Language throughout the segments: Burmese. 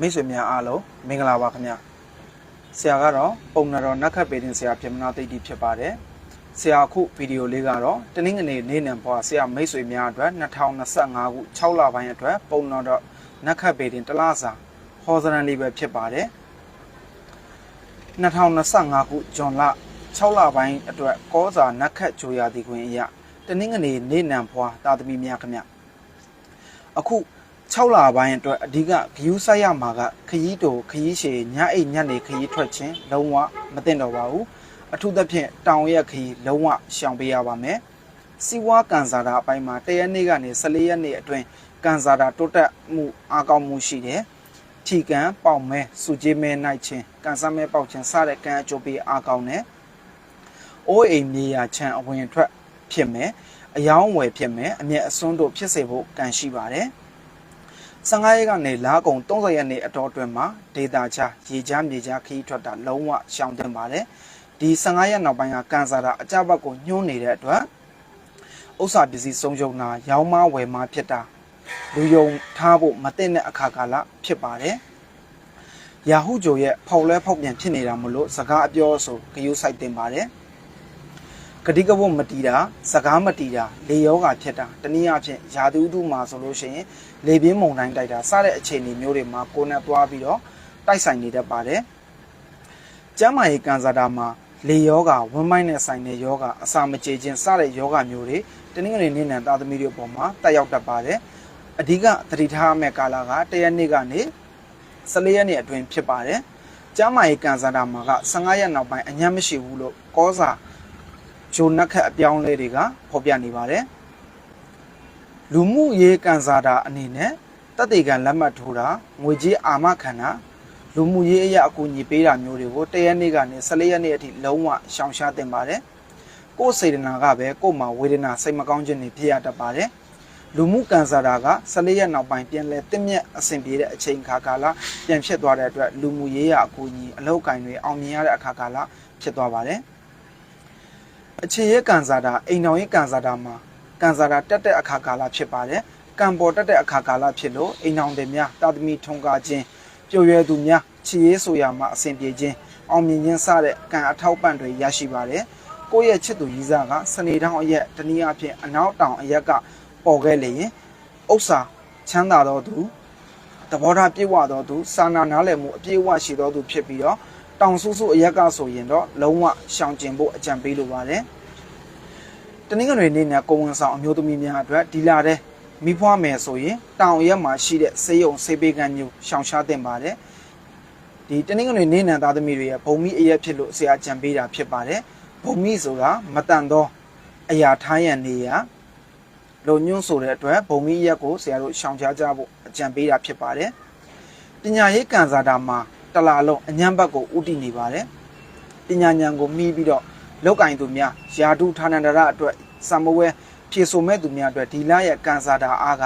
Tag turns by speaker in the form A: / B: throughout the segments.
A: မိတ်ဆွေများအားလုံးမင်္ဂလာပါခင်ဗျဆရာကတော့ပုံနာတော်နက်ခတ်ပေတင်ဆရာပြမနာသိတိဖြစ်ပါတယ်ဆရာအခုဗီဒီယိုလေးကတော့တနင်္ဂနွေနေ့နံပွားဆရာမိတ်ဆွေများအတွက်2025ခု6လပိုင်းအတွက်ပုံနာတော်နက်ခတ်ပေတင်တလားစာဟောစရန်လေးပဲဖြစ်ပါတယ်2025ခုဇွန်လ6လပိုင်းအတွက်ကောစာနက်ခတ်ဂျိုရာဒီခွင်အရာတနင်္ဂနွေနေ့နံပွားတာသမီများခင်ဗျအခု 6လပိုင်းအတွက်အဓိကဂယူးဆိုင်ရမှာကခရီးတိုခရီးရှည်ညအိတ်ညနေခရီးထွက်ခြင်းလုံးဝမသင့်တော့ပါဘူးအထူးသဖြင့်တောင်ရက်ခရီးလုံးဝရှောင်ပေးရပါမယ်စီဝါကန်စာတာအပိုင်းမှာတရက်နေ့ကနေ14ရက်နေ့အတွင်းကန်စာတာတိုးတက်မှုအားကောင်းမှုရှိတယ်ထီကန်ပေါင်မဲစူကြီးမဲနိုင်ခြင်းကန်ဆာမဲပေါက်ခြင်းစတဲ့ကန်အကျိုးပေးအားကောင်းတယ်အိုးအိမ်မြေယာချမ်းအဝင်ထွက်ဖြစ်မယ်အယောင်းဝယ်ဖြစ်မယ်အမျက်အစွန်းတို့ဖြစ်စေဖို့ကံရှိပါတယ် 15ရက်ကနေလာကုံ30ရက်နေ့အတော်အတွင်းမှာဒေတာချရေချမ်းမြေချမ်းခီးထွက်တာလုံးဝရှောင်တင်ပါတယ်ဒီ15ရက်နောက်ပိုင်းကကန်ဆာတာအကြဘက်ကိုညှိုးနေတဲ့အတွက်ဥစ္စာပစ္စည်းဆုံးရှုံတာရောင်းမဝယ်မဖြစ်တာလူယုံထားဖို့မသိတဲ့အခါကာလဖြစ်ပါတယ်ရာဟုဂျိုရဲ့ဖောက်လဲဖောက်ပြန်ဖြစ်နေတာမလို့စကားအပြောဆိုဂယုစိုက်တင်ပါတယ် ဂတိကဝတ်မတီးတာစကားမတီးတာလေယောဂါဖြစ်တာတနည်းအားဖြင့်ယာတုဥတုမှာဆိုလို့ရှိရင်လေပြင်းမုန်တိုင်းတိုက်တာစတဲ့အခြေအနေမျိုးတွေမှာကိုယ်နဲ့သွားပြီးတော့တိုက်ဆိုင်နေတတ်ပါတယ်ကျမ်းမာရေးကန်စာတာမှာလေယောဂါဝမ်းမိုင်းနဲ့ဆိုင်တဲ့ယောဂါအစာမကြေခြင်းစတဲ့ယောဂါမျိုးတွေတနင်္ဂနွေနေ့နဲ့သားသမီးတွေအပေါ်မှာတက်ရောက်တတ်ပါတယ်အဓိကသတိထားရမယ့်ကာလကတရက်နေ့ကနေ14ရက်နေ့အတွင်းဖြစ်ပါတယ်ကျမ်းမာရေးကန်စာတာမှာက15ရက်နောက်ပိုင်းအညံ့မရှိဘူးလို့ကောစာ ဂျိုနက်ခတ်အပြောင်းလဲတွေကဖော်ပြနေပါတယ်လူမှုရေးကန်စာတာအနေနဲ့တက်တေကန်လက်မှတ်ထိုးတာငွေကြေးအာမခံတာလူမှုရေးအရာအကူအညီပေးတာမျိုးတွေကိုတရက်နေ့ကနေ14ရက်နေ့အထိလုံးဝရှောင်ရှားတင်ပါတယ်ကိုယ်စေတနာကပဲကိုယ်မှာဝေဒနာစိတ်မကောင်းခြင်းတွေဖြစ်ရတတ်ပါတယ်လူမှုကန်စာတာက14ရက်နောက်ပိုင်းပြန်လဲတင့်မြက်အဆင်ပြေတဲ့အချိန်ခါကာလပြန်ဖြစ်သွားတဲ့အတွက်လူမှုရေးရာအကူအညီအလောက်ကိုင်းတွေအောင်မြင်ရတဲ့အခါကာလဖြစ်သွားပါတယ် အခြေရဲကန်စာတာအိမ်တော်ရေးကန်စာတာမှာကန်စာတာတက်တဲ့အခါကာလဖြစ်ပါတယ်ကံပေါ်တက်တဲ့အခါကာလဖြစ်လို့အိမ်တော်တွေများတာသမီထုံကားခြင်းပျော်ရွယ်သူများခြေရေးဆိုရမှာအဆင်ပြေခြင်းအောင်မြင်ခြင်းစတဲ့ကံအထောက်ပံ့တွေရရှိပါတယ်ကိုယ့်ရဲ့ချစ်သူရီးစားကစနေတောင်အရက်တနည်းအားဖြင့်အနောက်တောင်အရက်ကပေါ်ခဲ့လေရင်ဥစ္စာချမ်းသာတော်သူသဘောထားပြည့်ဝတော်သူစာနာနားလည်မှုအပြည့်အဝရှိတော်သူဖြစ်ပြီးတော့ တောင်ဆူဆူအရက်ကဆိုရင်တော့လုံးဝရှောင်ကျင်ဖို့အကြံပေးလိုပါတယ်တနင်္ဂနွေနေ့ညကိုဝန်ဆောင်အမျိုးသမီးများအတွက်ဒီလာတဲ့မိဖွားမယ်ဆိုရင်တောင်ရက်မှာရှိတဲ့ဆေးရုံဆေးပေးကမ်းမျိုးရှောင်ရှားတင်ပါတယ်ဒီတနင်္ဂနွေနေ့နံသားသမီးတွေရဲ့ဘုံမိအရက်ဖြစ်လို့ဆရာကြံပေးတာဖြစ်ပါတယ်ဘုံမိဆိုတာမတန်သောအရာထားရန်နေရာလုံညွန့်ဆိုတဲ့အတွက်ဘုံမိရက်ကိုဆရာတို့ရှောင်ရှားကြဖို့အကြံပေးတာဖြစ်ပါတယ်ပညာရေးကန်စာတာမှာ တလာလုံးအညံဘက်ကိုဥတည်နေပါတယ်ပညာဉာဏ်ကိုမှီးပြီးတော့လောက်ကင်သူများယာတုဌာနန္တရအတွက်စံမဝဲဖြေဆိုမဲ့သူများအတွက်ဒီလရဲ့ကန်စာတာအားက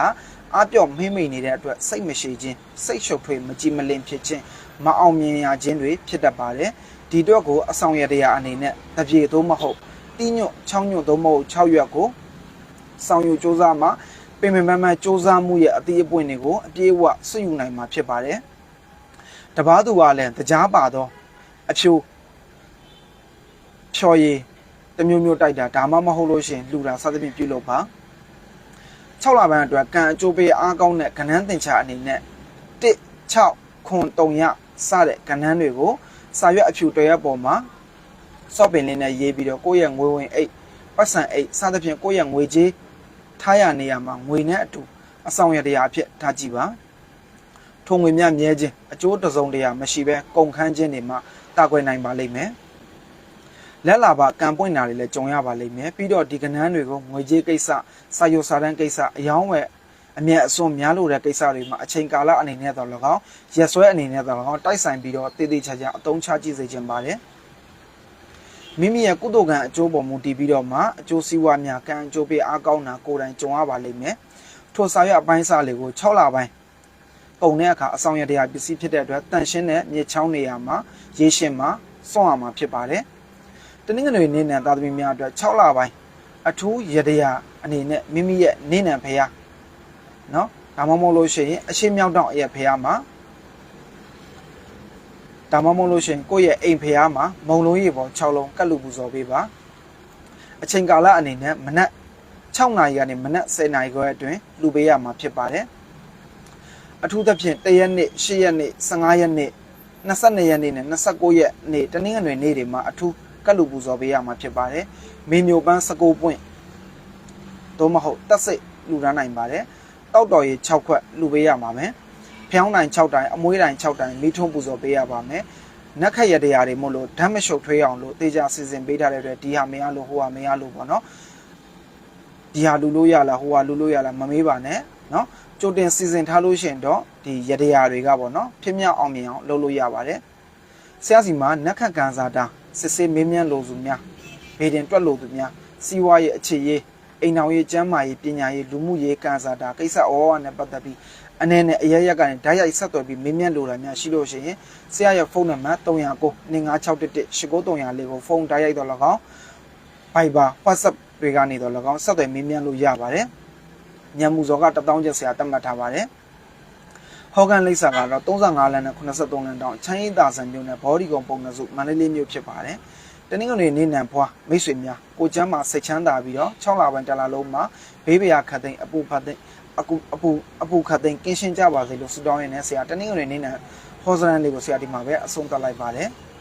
A: အပြော့မင်းမိန်နေတဲ့အတွက်စိတ်မရှိခြင်းစိတ်ရှုပ်ထွေးမကြည်မလင်ဖြစ်ခြင်းမအောင်မြင်ရခြင်းတွေဖြစ်တတ်ပါတယ်ဒီတော့ကိုအဆောင်ရတရားအနေနဲ့တပြေသို့မဟုတ်တီးညွတ်ချောင်းညွတ်သို့မဟုတ်6ရွက်ကိုဆောင်ယူစ조사မှာပင်ပင်ပန်းပန်းစ조사မှုရဲ့အသီးအပွင့်တွေကိုအပြည့်အဝဆွယူနိုင်မှာဖြစ်ပါတယ် တပားသူကလည်းတရားပါတော့အဖြိုဖြော်ရည်တမျိုးမျိုးတိုက်တာဒါမှမဟုတ်လို့ရှိရင်လူတာစသဖြင့်ပြုလုပ်ပါ6လပိုင်းအတွက်ကံအကျိုးပေးအားကောင်းတဲ့ကဏ္ဍသင်္ချာအနေနဲ့1 6ခွန်3ရစတဲ့ကဏ္ဍတွေကိုစာရွက်အဖြူတရက်ပေါ်မှာစော့ပင်လေးနဲ့ရေးပြီးတော့ကိုယ့်ရဲ့ငွေဝင်အိတ်ပတ်စံအိတ်စသဖြင့်ကိုယ့်ရဲ့ငွေကြေးထားရနေရမှာငွေနဲ့အတူအဆောင်ရတရားအဖြစ်ထားကြည့်ပါ ထုံငွေမြမြဲခြင်းအကျိုးတစုံတရာမရှိဘဲကုန်ခန်းခြင်းတွေမှာတာကွယ်နိုင်ပါလိမ့်မယ်လက်လာပါကံပွင့်တာတွေလည်းကြုံရပါလိမ့်မယ်ပြီးတော့ဒီကဏ္ဍတွေကိုငွေကြေးကိစ္စစာရုပ်စာတမ်းကိစ္စအယောင်းဝယ်အမြတ်အစွန်းများလို့တဲ့ကိစ္စတွေမှာအချိန်ကာလအနေနဲ့တော့၎င်းရက်စွဲအနေနဲ့တော့၎င်းတိုက်ဆိုင်ပြီးတော့တည်တည်ချာချာအသုံးချကြည့်စေခြင်းပါတယ်မိမိရဲ့ကုသိုလ်ကံအကျိုးပေါ်မူတည်ပြီးတော့မှအကျိုးစီးပွားများကံအကျိုးပေးအားကောင်းတာကိုယ်တိုင်ကြုံရပါလိမ့်မယ်ထိုစာရွက်အပိုင်းစာလေးကို6လပိုင်း ပုံတဲ့အခါအဆောင်ရတရားပစ္စည်းဖြစ်တဲ့အတွက်တန်ရှင်းတဲ့မြေချောင်းနေရာမှာရေရှင်မှာစွန့်ရမှာဖြစ်ပါတယ်တနင်္ဂနွေနေ့နဲ့သာသမီများအတွက်6လပိုင်းအထူးရတရားအနေနဲ့မိမိရဲ့နေ့နံဖျားနော်ဒါမှမဟုတ်လို့ရှိရင်အရှိမြောက်တောင်အရက်ဖះမှာဒါမှမဟုတ်လို့ရှိရင်ကိုယ့်ရဲ့အိမ်ဖျားမှာမုံလုံးရေပေါ်6လုံးကတ်လူပူဇော်ပေးပါအချိန်ကာလအနေနဲ့မနက်6နာရီကနေမနက်10နာရီခွဲအတွင်းလူပေးရမှာဖြစ်ပါတယ် အထူးသဖြင့်1ရက်နေ့10ရက်နေ့15ရက်နေ့22ရက်နေ့နဲ့29ရက်နေ့တနင်္ဂနွေနေ့တွေမှာအထူးကတ်လူပူဇော်ပေးရမှာဖြစ်ပါတယ်မေမျိုးပန်း19ပွင့်သို့မဟုတ်တက်စိတ်လူရမ်းနိုင်ပါတယ်တောက်တော်ရေ6ခွက်လူပေးရမှာမယ်ဖျောင်းတိုင်6တိုင်အမွှေးတိုင်6တိုင်မိထုံးပူဇော်ပေးရပါမယ်နက်ခက်ရတရားတွေမို့လို့ဓာတ်မရှုပ်ထွေးအောင်လို့တေချာစီစဉ်ပေးထားတဲ့အတွက်ဒီဟာမရလို့ဟိုဟာမရလို့ပေါ့နော်ဒီဟာလူလို့ရလားဟိုဟာလူလို့ရလားမမေးပါနဲ့ နော်ကြိုတင်စီစဉ်ထားလို့ရှိရင်တော့ဒီရတရားတွေကပေါ့နော်ဖြစ်မြောက်အောင်မြင်အောင်လုပ်လို့ရပါတယ်ဆရာစီမှာနက်ခတ်ကန်စာတာစစ်စစ်မင်းမြန်းလိုစုများဘေဒင်တွက်လိုသူများစီးပွားရေးအခြေရေးအိမ်ဆောင်ရေးကျန်းမာရေးပညာရေးလူမှုရေးကန်စာတာကိစ္စဩဝါဒနဲ့ပတ်သက်ပြီးအနေနဲ့အရရက်ကနေဓာတ်ရိုက်ဆက်သွယ်ပြီးမင်းမြန်လိုတာများရှိလို့ရှိရင်ဆရာရဲ့ဖုန်းနံပါတ်309 25618934ကိုဖုန်းဓာတ်ရိုက်တော့၎င်း Viber WhatsApp တွေကနေတော့၎င်းဆက်သွယ်မင်းမြန်လို့ရပါတယ်။ ညံမှုဇော်က1000ကျပ်ဆရာတတ်မှတ်ထားပါတယ်။ဟောကန်လိပ်စာကတော့35လမ်းနဲ့83လမ်းတောင်ချမ်းရည်သာဆန်မြို့နယ်ဘော်ဒီကုံပုံနှစုမန္တလေးမြို့ဖြစ်ပါတယ်။တနင်္ဂနွေနေ့နံဖွာမိတ်ဆွေများကိုကျမ်းမှာစိတ်ချမ်းသာပြီးတော့6လပိုင်းတလလုံးမှာဘေးပရာခတ်သိမ်းအပူဖတ်သိမ်းအကူအပူအပူခတ်သိမ်းကင်းရှင်းကြပါစေလို့ဆုတောင်းရင်းနဲ့ဆရာတနင်္ဂနွေနေ့နံဟောစရန်လေးကိုဆရာဒီမှာပဲအဆုံးသတ်လိုက်ပါတယ်။